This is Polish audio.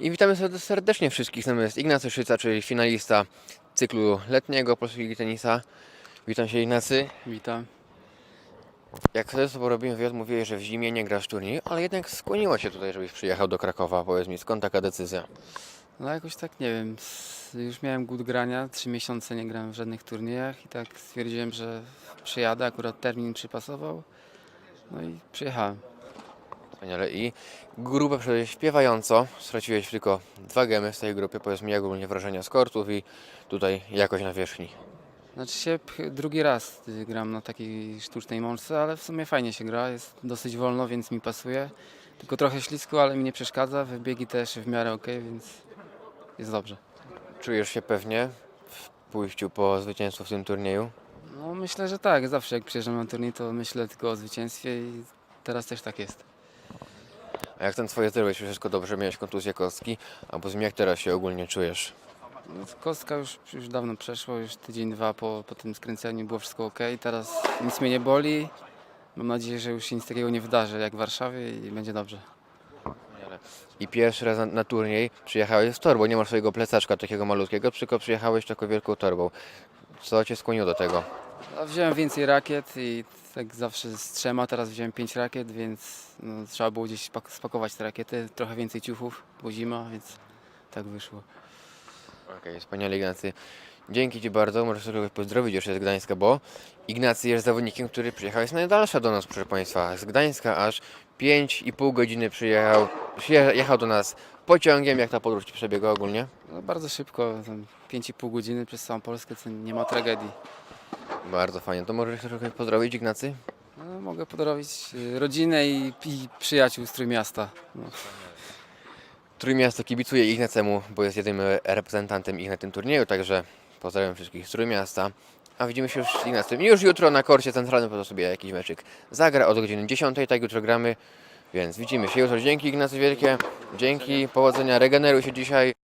I witamy serde- serdecznie wszystkich. Z nami jest Ignacy Szyca, czyli finalista cyklu letniego polskiego tenisa. Witam się Ignacy. Witam. Jak wtedy z tobą robiłem wywiad, mówiłeś, że w zimie nie grasz turniej, ale jednak skłoniło się tutaj, żebyś przyjechał do Krakowa. Powiedz mi, skąd taka decyzja? No jakoś tak nie wiem. Już miałem głód grania, trzy miesiące nie grałem w żadnych turniejach i tak stwierdziłem, że przyjadę, akurat termin przypasował. No i przyjechałem. Wspaniale. I grupę śpiewająco. Straciłeś tylko dwa gemy z tej grupy. Powiedz mi, jak ogólnie wrażenia z kortów i tutaj jakość na wierzchni. Znaczy się drugi raz gram na takiej sztucznej mączce, ale w sumie fajnie się gra, jest dosyć wolno, więc mi pasuje. Tylko trochę ślisko, ale mi nie przeszkadza, wybiegi też w miarę ok, więc jest dobrze. Czujesz się pewnie w pójściu po zwycięstwo w tym turnieju? No myślę, że tak, zawsze jak przyjeżdżam na turniej to myślę tylko o zwycięstwie i teraz też tak jest. A jak ten twoje zdrowie, wszystko dobrze, miałeś kontuzję kostki, a poza tym jak teraz się ogólnie czujesz? No, kostka już, już dawno przeszło, już tydzień, dwa po, po tym skręceniu było wszystko ok. Teraz nic mnie nie boli. Mam nadzieję, że już się nic takiego nie wydarzy jak w Warszawie i będzie dobrze. I pierwszy raz na, na turniej przyjechałeś z torbą, nie masz swojego plecaczka takiego malutkiego, tylko przyjechałeś taką wielką torbą. Co cię skłoniło do tego? A wziąłem więcej rakiet i tak zawsze z trzema, teraz wziąłem pięć rakiet, więc no, trzeba było gdzieś spak- spakować te rakiety. Trochę więcej ciuchów, bo zima, więc tak wyszło. Okej, wspaniale Ignacy. Dzięki Ci bardzo, możesz kogoś pozdrowić jeszcze z Gdańska, bo Ignacy jest zawodnikiem, który przyjechał z najdalsza do nas, proszę Państwa. Z Gdańska aż 5,5 godziny przyjechał, przyjechał do nas pociągiem. Jak ta podróż Ci przebiegła ogólnie? No, bardzo szybko, tam 5,5 godziny przez całą Polskę, to nie ma tragedii. Bardzo fajnie. To możesz kogoś pozdrowić Ignacy? No, mogę pozdrowić y, rodzinę i, i przyjaciół z Trójmiasta. No. Trójmiasto kibicuje Ignacemu, bo jest jedynym reprezentantem ich na tym turnieju, także pozdrawiam wszystkich z Trójmiasta. A widzimy się już z Ignacem już jutro na korcie centralnym, po to sobie jakiś meczyk zagra od godziny 10, tak jutro gramy, więc widzimy się jutro. Dzięki Ignacy wielkie, dzięki, powodzenia, regeneruj się dzisiaj.